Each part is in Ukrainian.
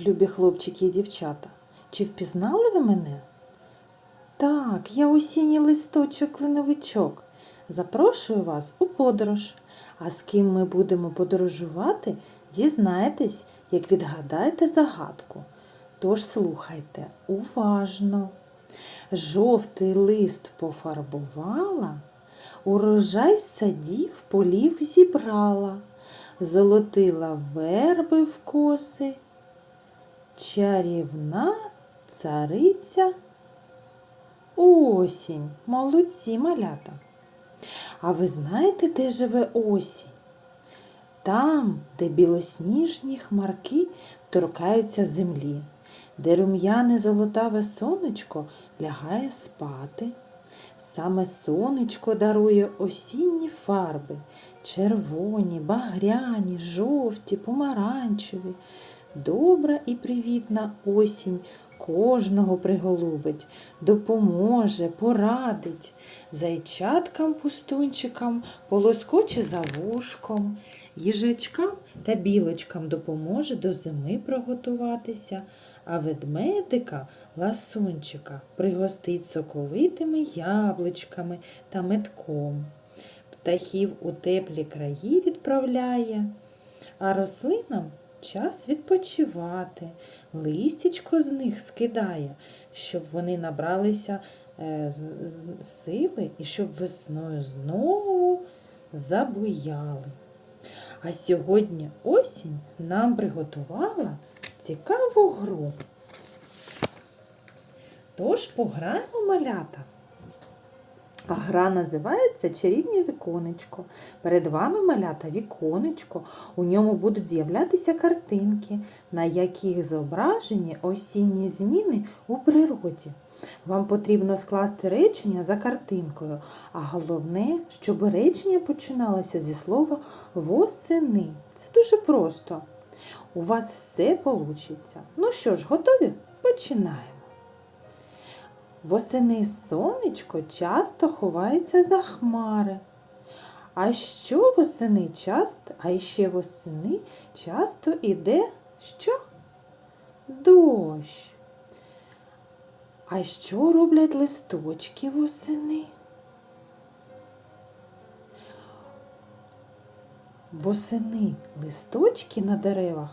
любі хлопчики і дівчата. Чи впізнали ви мене? Так, я осінній листочок линовичок. Запрошую вас у подорож. А з ким ми будемо подорожувати, дізнаєтесь, як відгадаєте загадку. Тож слухайте уважно. Жовтий лист пофарбувала, урожай садів полів зібрала, золотила верби в коси, чарівна цариця осінь. Молодці малята. А ви знаєте, де живе осінь? Там, де білосніжні хмарки торкаються землі, де рум'яне золотаве сонечко лягає спати. Саме сонечко дарує осінні фарби червоні, багряні, жовті, помаранчеві. Добра і привітна осінь кожного приголубить, допоможе, порадить, зайчаткам пустунчикам полоскоче за вушком, їжачкам та білочкам допоможе до зими приготуватися, а ведмедика ласунчика пригостить соковитими яблучками та метком. Птахів у теплі краї відправляє, а рослинам час відпочивати, листячко з них скидає, щоб вони набралися е, з- сили і щоб весною знову забуяли. А сьогодні осінь нам приготувала цікаву гру. Тож пограємо малята. А гра називається Чарівне віконечко. Перед вами малята віконечко. У ньому будуть з'являтися картинки, на яких зображені осінні зміни у природі. Вам потрібно скласти речення за картинкою, а головне, щоб речення починалося зі слова восени. Це дуже просто. У вас все вийде. Ну що ж, готові? Починаємо. Восени сонечко часто ховається за хмари. А що восени часто, а ще восени часто іде що? Дощ. А що роблять листочки восени? Восени листочки на деревах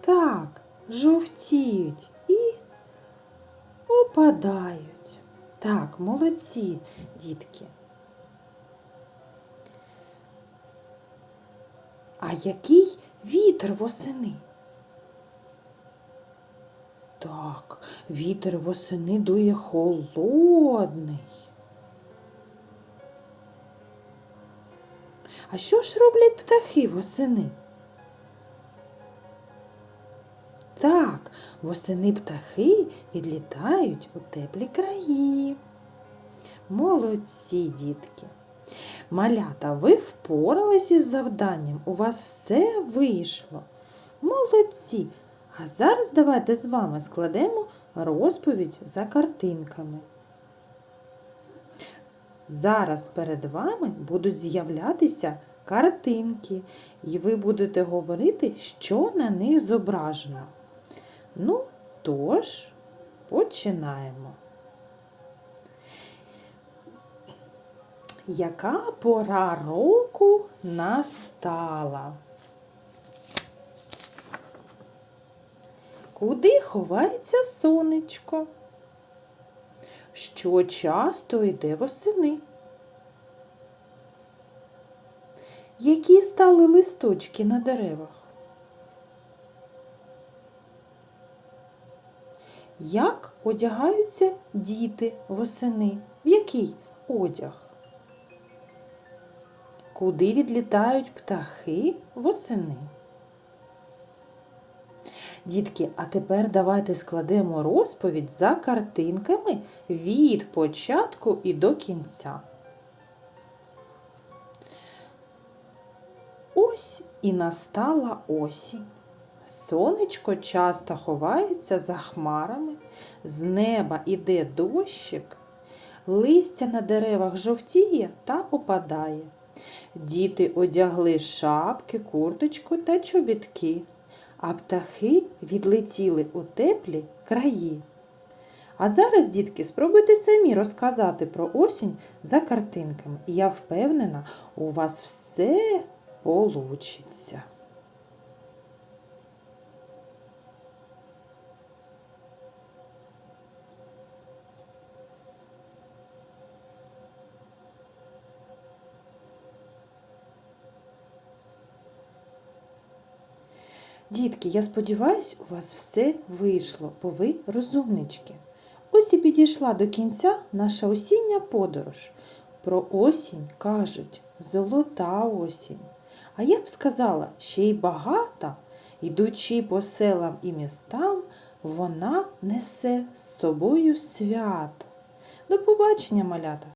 так жовтіють і опадають. Так, молодці, дітки. А який вітер восени? Так, вітер восени дує холодний. А що ж роблять птахи восени? Так, восени птахи відлітають у теплі краї. Молодці, дітки. Малята, ви впорались із завданням, у вас все вийшло. Молодці. А зараз давайте з вами складемо розповідь за картинками. Зараз перед вами будуть з'являтися картинки, і ви будете говорити, що на них зображено. Ну, тож, починаємо. Яка пора року настала? Куди ховається сонечко? Що часто йде восени? Які стали листочки на деревах? Як одягаються діти восени? В який одяг? Куди відлітають птахи восени? Дітки, а тепер давайте складемо розповідь за картинками від початку і до кінця. Ось і настала осінь. Сонечко часто ховається за хмарами, з неба іде дощик, листя на деревах жовтіє та опадає. Діти одягли шапки, курточку та чобітки, а птахи відлетіли у теплі краї. А зараз, дітки, спробуйте самі розказати про осінь за картинками. Я впевнена, у вас все получиться. Дітки, я сподіваюсь, у вас все вийшло, бо ви розумнички. Ось і підійшла до кінця наша осіння подорож. Про осінь кажуть золота осінь. А я б сказала, ще й багата, йдучи по селам і містам, вона несе з собою свято. До побачення, малята!